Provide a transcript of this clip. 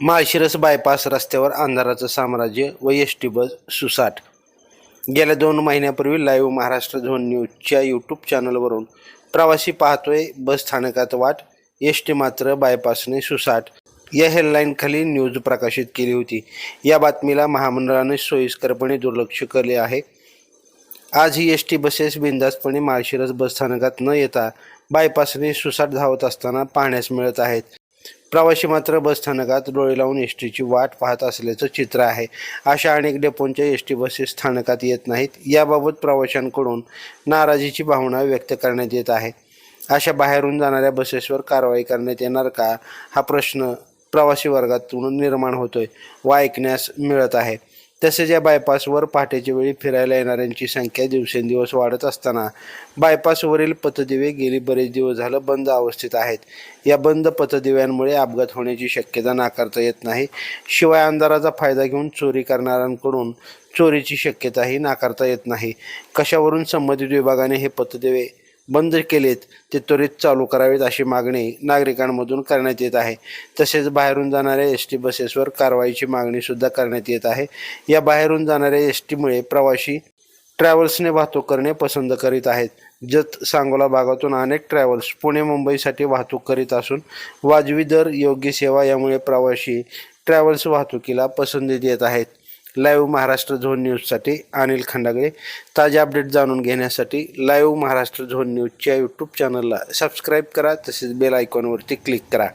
Malshiras bypass रस्त्यावर अंधाराचं साम्राज्य व एस टी बस सुसाट. गेल्या दोन महिन्यापूर्वी लाईव्ह महाराष्ट्र झोन न्यूजच्या यूट्यूब चॅनलवरून प्रवासी पाहतोय बस स्थानकात वाट एस टी मात्र बायपासने सुसाट. या हेडलाईनखाली न्यूज प्रकाशित केली होती. या बातमीला महामंडळाने सोयीस्करपणे दुर्लक्ष केले आहे. आज ही एस टी बसेस बिंदासपणे माळशिरस बसस्थानकात न येता बायपासने सुसाट धावत असताना पाहण्यास मिळत आहेत. प्रवासी मात्र बसस्थानकात डोळे लावून एस टीची वाट पाहत असल्याचं चित्र आहे. अशा अनेक डेपोंच्या एस टी बसेस स्थानकात येत नाहीत. याबाबत प्रवाशांकडून नाराजीची भावना व्यक्त करण्यात येत आहे. अशा बाहेरून जाणाऱ्या बसेसवर कारवाई करण्यात येणार का? हा प्रश्न प्रवासी वर्गातून निर्माण होतोय व ऐकण्यास मिळत आहे. तसेच या बायपासवर पहाटेच्या वेळी फिरायला येणाऱ्यांची संख्या दिवसेंदिवस वाढत असताना बायपासवरील पथदिवे गेली बरेच दिवस झालं बंद अवस्थेत आहेत. या बंद पथदिव्यांमुळे अपघात होण्याची शक्यता नाकारता येत नाही. शिवाय अंधाराचा फायदा घेऊन चोरी करणाऱ्यांकडून चोरीची शक्यताही नाकारता येत नाही. कशावरून संबंधित विभागाने हे पथदिवे बंद केलेत ते त्वरित चालू करावेत अशी मागणी नागरिकांमधून करण्यात येत आहे. तसेच बाहेरून जाणाऱ्या एस टी बसेसवर कारवाईची मागणीसुद्धा करण्यात येत आहे. या बाहेरून जाणाऱ्या एस टीमुळे प्रवासी ट्रॅव्हल्सने वाहतूक करणे पसंत करीत आहेत. जत सांगोला भागातून अनेक ट्रॅव्हल्स पुणे मुंबईसाठी वाहतूक करीत असून वाजवी दर योग्य सेवा यामुळे प्रवासी ट्रॅव्हल्स वाहतुकीला पसंती देत आहेत. लाईव्ह महाराष्ट्र झोन न्यूजसाठी अनिल खंडागळे. ताजे अपडेट जाणून घेण्यासाठी लाईव्ह महाराष्ट्र झोन न्यूजच्या यूट्यूब चॅनलला सबस्क्राईब करा तसेच बेल आयकॉनवरती क्लिक करा.